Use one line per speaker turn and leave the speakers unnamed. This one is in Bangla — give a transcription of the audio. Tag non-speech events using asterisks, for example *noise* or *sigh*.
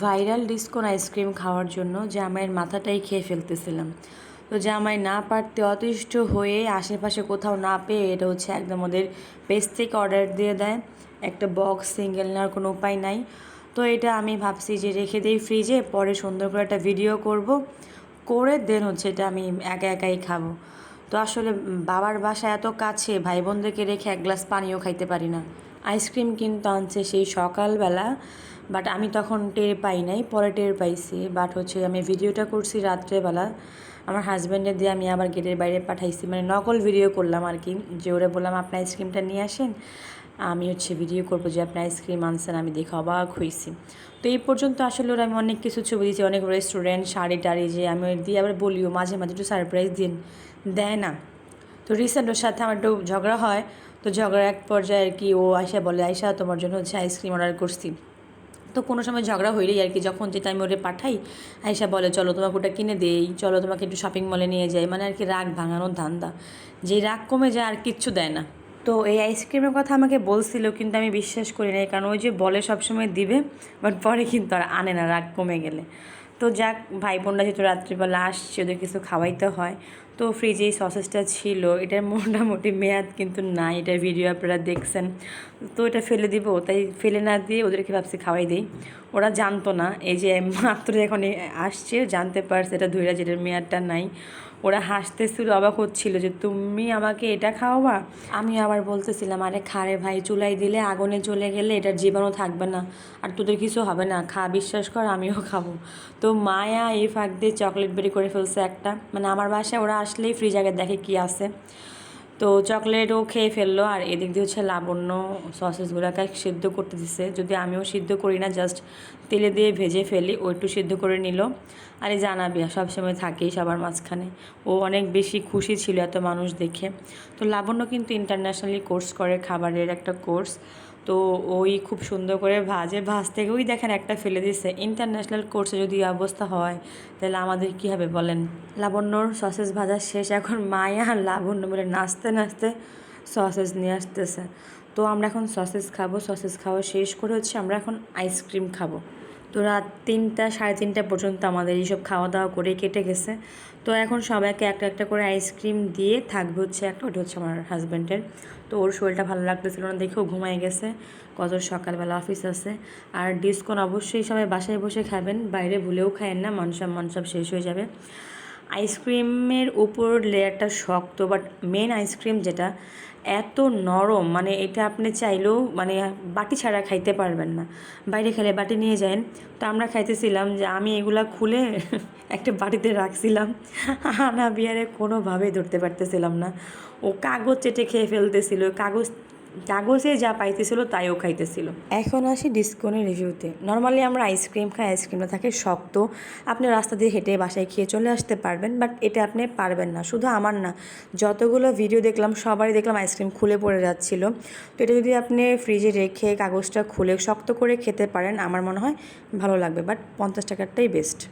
ভাইরাল ডিসকোন আইসক্রিম খাওয়ার জন্য জামাইয়ের মাথাটাই খেয়ে ফেলতেছিলাম। তো জামাই না পারতে অতিষ্ঠ হয়ে আশেপাশে কোথাও না পেয়ে এটা হচ্ছে একদম ওদের পেজ থেকে অর্ডার দিয়ে দেয়। একটা বক্স সিঙ্গেল নেওয়ার কোনো উপায় নাই। তো এটা আমি ভাবছি যে রেখে দিই ফ্রিজে পরে সুন্দর করে একটা ভিডিও করব। করে দেন হচ্ছে এটা আমি একা একাই খাব। তো আসলে বাবার বাসা এত কাছে ভাই বোনদেরকে রেখে এক গ্লাস পানিও খাইতে পারি না। আইসক্রিম কিন্তু আনছে সেই সকালবেলা বাট আমি তখন টের পাই নাই, পরে টের পাইছি বাট হচ্ছে আমি ভিডিওটা করছি রাত্রেবেলা, আমার হাজব্যান্ডের দিয়ে আমি আবার গেটের বাইরে পাঠাইছি মানে নকল ভিডিও করলাম আর কি, যে ওরা বললাম, আপনি আইসক্রিমটা নিয়ে আসেন, আমি হচ্ছে ভিডিও করব যে আপনি আইসক্রিম আনছেন, আমি দেখে অবাক হয়েছি তো এই পর্যন্ত আসলে ওরা আমি অনেক কিছু ছবি দিয়েছি, অনেক রেস্টুরেন্ট শাড়ি টাড়ি যে আমি দিয়ে আবার বলিও, মাঝে মাঝে একটু সারপ্রাইজ দিন দেয় না। তো রিসেন্ট ওর সাথে আমার একটু ঝগড়া হয়, তো ঝগড়া এক পর্যায়ে আর কি ও আয়সা বলে আয়সা তোমার জন্য হচ্ছে আইসক্রিম অর্ডার করছি। তো কোনো সময় ঝগড়া হইলেই আর কি যখন যেটা আমি ওরে পাঠাই আয়সা বলে, চলো তোমাকে ওটা কিনে দেই, চলো তোমাকে একটু শপিং মলে নিয়ে যাই। মানে আর কি রাগ ভাঙানোর ধান্দা। যে রাগ কমে যায় আর কিচ্ছু দেয় না। তো এই আইসক্রিমের কথা আমাকে বলছিল, কিন্তু আমি বিশ্বাস করি না কারণ ওই যে বলে সবসময় দিবে বাট পরে কিন্তু আর আনে না, রাগ কমে গেলে। তো যাক ভাই বোনরা যেহেতু রাত্রিবেলা আসছে, ওদের কিছু খাওয়াইতে হয়। তো ফ্রিজে এই সসেসটা ছিল। এটার মোটামুটি মেয়াদ কিন্তু নাই, এটা ভিডিও আপনারা দেখছেন। তো এটা ফেলে দিব, তাই ফেলে না দিয়ে ওদেরকে ভাবছি খাওয়াই দিই। ওরা জানতো না, এই যে মাত্র এখন আসছে, জানতে পারছে এটা ধৈরা যেটার মেয়াদটা নাই। ওরা হাসতেছিল, অবাক হচ্ছিল যে, তুমি আমাকে এটা খাওয়াবা? আমি আবার বলতেছিলাম, আরে খারে ভাই, চুলাই দিলে আগুনে চলে গেলে এটার জীবাণু থাকবে না, আর তোদের কিছু হবে না। খা, বিশ্বাস কর, আমিও খাব। তো মায়া এই ফাঁক দিয়ে চকলেট বেরি করে ফেলছে একটা। মানে আমার বাসায় ওরা আসলেই ফ্রিজ আগে দেখে কি আছে। তো চকলেটও খেয়ে ফেলল, আর এদিক দিয়ে হচ্ছে লাবণ্য সসেসগুলোকে সিদ্ধ করতে দিছে। যদি আমিও সিদ্ধ করি না জাস্ট তেলে দিয়ে ভেজে ফেলি, ও একটু সিদ্ধ করে নিল। আর এই জানাবি, সবসময় থাকেই সবার মাঝখানে। ও অনেক বেশি খুশি ছিল এত মানুষ দেখে। তো লাবণ্য কিন্তু ইন্টারন্যাশনালি কোর্স করে, খাবারের একটা কোর্স তো ওই খুব সুন্দর করে ভাজে। ভাজ থেকে ওই দেখেন একটা ফেলে দিচ্ছে ইন্টারন্যাশনাল কোর্সে যদি অবস্থা হয়, তাহলে আমাদের কী হবে বলেন? লাবণ্যর সসেস ভাজা শেষ। এখন মায়া আর লাবণ্য বলে নাচতে নাচতে সসেস নিয়ে আসতেছে। তো আমরা এখন সসেস খাব। সসেস খাওয়া শেষ করে হচ্ছে আমরা এখন আইসক্রিম খাব। তো রাত তিনটা, সাড়ে তিনটা পর্যন্ত আমাদের এইসব খাওয়া দাওয়া করে কেটে গেছে। তো এখন সবাইকে একটা একটা করে আইসক্রিম দিয়ে থাকবে হচ্ছে একটা ওটা হচ্ছে আমার হাজব্যান্ডের তো ওর শরীরটা ভালো লাগতেছিল না দেখেও ঘুমায় গেছে। কত সকালবেলা অফিস আছে। আর ডিসকন অবশ্যই সবাই বাসায় বসে খাবেন, বাইরে ভুলেও খায়েন না মনসব মনসব শেষ হয়ে যাবে। আইসক্রিমের উপর লেয়ারটা শক্ত বাট মেন আইসক্রিম যেটা, এত নরম মানে এটা আপনি চাইলেও মানে বাটি ছাড়া খাইতে পারবেন না। বাইরে খেলে বাটি নিয়ে যান। তো আমরা খাইতেছিলাম যে আমি এগুলা খুলে *laughs* একটা বাটিতে রাখছিলাম। *laughs* আনা বিয়ারে কোনোভাবেই ধরতে পারতেছিলাম না। ও কাগজ চেটে খেয়ে ফেলতেছিল। কাগজ কাগজে যা পাইতেছিল তাইও খাইতেছিল। এখন আসি ডিসকনের রিভিউতে। নর্মালি আমরা আইসক্রিম খাই, আইসক্রিমটা থাকে শক্ত। আপনি রাস্তা দিয়ে হেঁটে বাসায় খেয়ে চলে আসতে পারবেন, বাট এটা আপনি পারবেন না। শুধু আমার না, যতগুলো ভিডিও দেখলাম, সবারই দেখলাম আইসক্রিম খুলে পড়ে যাচ্ছিল। তো এটা যদি আপনি ফ্রিজে রেখে কাগজটা খুলে শক্ত করে খেতে পারেন, আমার মনে হয় ভালো লাগবে, বাট পঞ্চাশ টাকারটাই বেস্ট